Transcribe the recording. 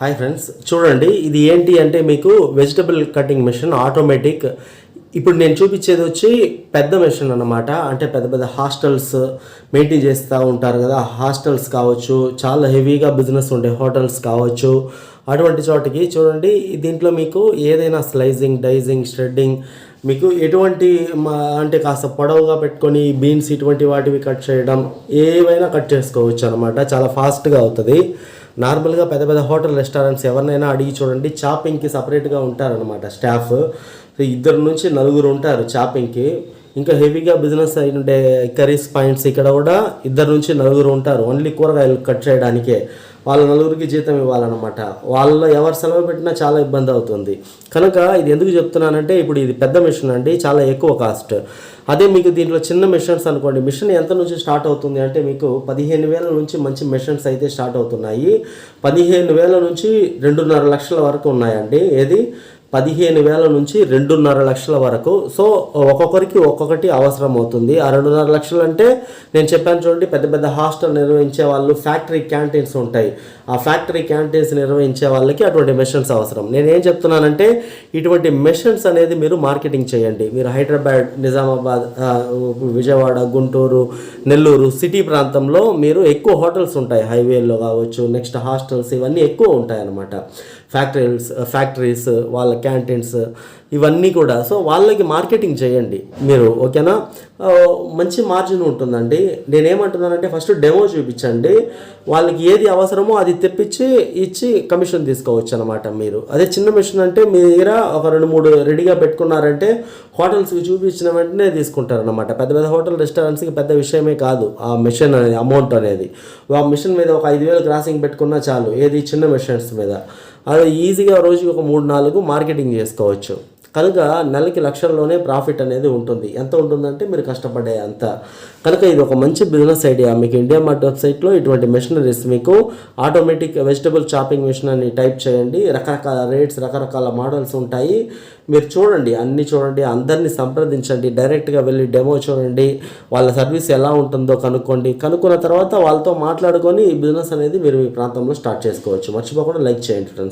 Hi friends చూడండి ఇది ఏంటి అంటే మీకు వెజిటబుల్ కటింగ్ మిషన్ ఆటోమేటిక్ ఇప్పుడు నేను చూపించేది వచ్చి పెద్ద మిషన్ అన్నమాట. అంటే పెద్ద పెద్ద హాస్టల్స్ మెయింటైన్ చేస్తూ ఉంటారు కదా. హాస్టల్స్ కావచ్చు చాలా హెవీగా బిజినెస్ ఉండే హోటల్స్ కావచ్చు. అటువంటి చోటికి చూడండి దీంట్లో మీకు ఏదైనా స్లైజింగ్ డైజింగ్ స్ట్రెడ్డింగ్ మీకు ఎటువంటి మా- అంటే కాస్త పొడవుగా పెట్టుకొని బీన్స్ ఇటువంటి వాటివి కట్ చేయడం ఏవైనా కట్ చేసుకోవచ్చు అనమాట చాలా ఫాస్ట్గా అవుతుంది. నార్మల్గా పెద్ద పెద్ద హోటల్ రెస్టారెంట్స్ ఎవరినైనా అడిగి చూడండి. చాపింగ్కి సపరేట్గా ఉంటారనమాట స్టాఫ్. సో ఇద్దరు నుంచి నలుగురు ఉంటారు చాపింగ్కి ఇంకా హెవీగా బిజినెస్ అయి ఉండే కర్రీస్ పాయింట్స్ ఇక్కడ కూడా ఇద్దరు నుంచి నలుగురు ఉంటారు. ఓన్లీ కూరగాయలు కట్ చేయడానికే. వాళ్ళ నలుగురికి జీతం ఇవ్వాలన్నమాట. వాళ్ళ ఎవరు సెలవు పెట్టినా చాలా ఇబ్బంది అవుతుంది. కనుక ఇది ఎందుకు చెప్తున్నానంటే ఇప్పుడు ఇది పెద్ద మిషన్ అండి చాలా ఎక్కువ కాస్ట్ అదే మీకు దీంట్లో చిన్న మిషన్స్ అనుకోండి. మిషన్ ఎంత నుంచి స్టార్ట్ అవుతుంది అంటే మీకు పదిహేను వేల నుంచి మంచి మిషన్స్ అయితే స్టార్ట్ అవుతున్నాయి. పదిహేను వేల నుంచి రెండున్నర లక్షల వరకు ఉన్నాయండి. ఏది? పదిహేను వేల నుంచి రెండున్నర లక్షల వరకు. సో ఒక్కొక్కరికి ఒక్కొక్కటి అవసరం అవుతుంది. ఆ రెండున్నర లక్షలు అంటే నేను చెప్పాను చూడండి పెద్ద పెద్ద హాస్టల్ నిర్వహించే వాళ్ళు ఫ్యాక్టరీ క్యాంటీన్స్ ఉంటాయి. ఆ ఫ్యాక్టరీ క్యాంటీన్స్ నిర్వహించే వాళ్ళకి అటువంటి మెషన్స్ అవసరం. నేను ఏం చెప్తున్నానంటే ఇటువంటి మెషన్స్ అనేది మీరు మార్కెటింగ్ చేయండి. మీరు హైదరాబాద్ నిజామాబాద్ విజయవాడ గుంటూరు నెల్లూరు సిటీ ప్రాంతంలో మీరు ఎక్కువ హోటల్స్ ఉంటాయి. హైవేల్లో కావచ్చు నెక్స్ట్ హాస్టల్స్ ఇవన్నీ ఎక్కువ ఉంటాయి అన్నమాట ఫ్యాక్టరీస్ ఫ్యాక్టరీస్ వాళ్ళ క్యాంటీన్స్ ఇవన్నీ కూడా. సో వాళ్ళకి మార్కెటింగ్ చేయండి మీరు ఓకేనా? మంచి మార్జిన్ ఉంటుందండి. నేనేమంటున్నానంటే ఫస్ట్ డెమో చూపించండి. వాళ్ళకి ఏది అవసరమో అది తెప్పించి ఇచ్చి కమిషన్ తీసుకోవచ్చు అనమాట మీరు. అదే చిన్న మిషన్ అంటే మీ దగ్గర ఒక రెండు మూడు రెడీగా పెట్టుకున్నారంటే హోటల్స్కి చూపించిన వెంటనే తీసుకుంటారనమాట పెద్ద పెద్ద హోటల్ రెస్టారెంట్స్కి పెద్ద విషయమే కాదు ఆ మిషన్ అనేది అమౌంట్ అనేది. ఆ మిషన్ మీద ఒక ఐదు వేలు క్రాసింగ్ పెట్టుకున్నా చాలు ఏది చిన్న మిషన్స్ మీద. అది ఈజీగా రోజుకి ఒక మూడు నాలుగు మార్కెటింగ్ చేసుకోవచ్చు. కనుక నెలకి లక్షల్లోనే ప్రాఫిట్ అనేది ఉంటుంది. ఎంత ఉంటుందంటే మీరు కష్టపడే అంత. కనుక ఇది ఒక మంచి బిజినెస్ ఐడియా. మీకు ఇండియా మార్ట్ వెబ్సైట్లో ఇటువంటి మెషినరీస్ మీకు ఆటోమేటిక్ వెజిటబుల్ చాపింగ్ మిషన్ అని టైప్ చేయండి. రకరకాల రేట్స్ రకరకాల మోడల్స్ ఉంటాయి. మీరు చూడండి అన్నీ చూడండి అందరినీ సంప్రదించండి. డైరెక్ట్గా వెళ్ళి డెమో చూడండి. వాళ్ళ సర్వీస్ ఎలా ఉంటుందో కనుక్కోండి. కనుక్కున్న తర్వాత వాళ్ళతో మాట్లాడుకొని ఈ బిజినెస్ అనేది మీరు మీ ప్రాంతంలో స్టార్ట్ చేసుకోవచ్చు. మర్చిపోకుండా లైక్ చేయండి ఫ్రెండ్స్.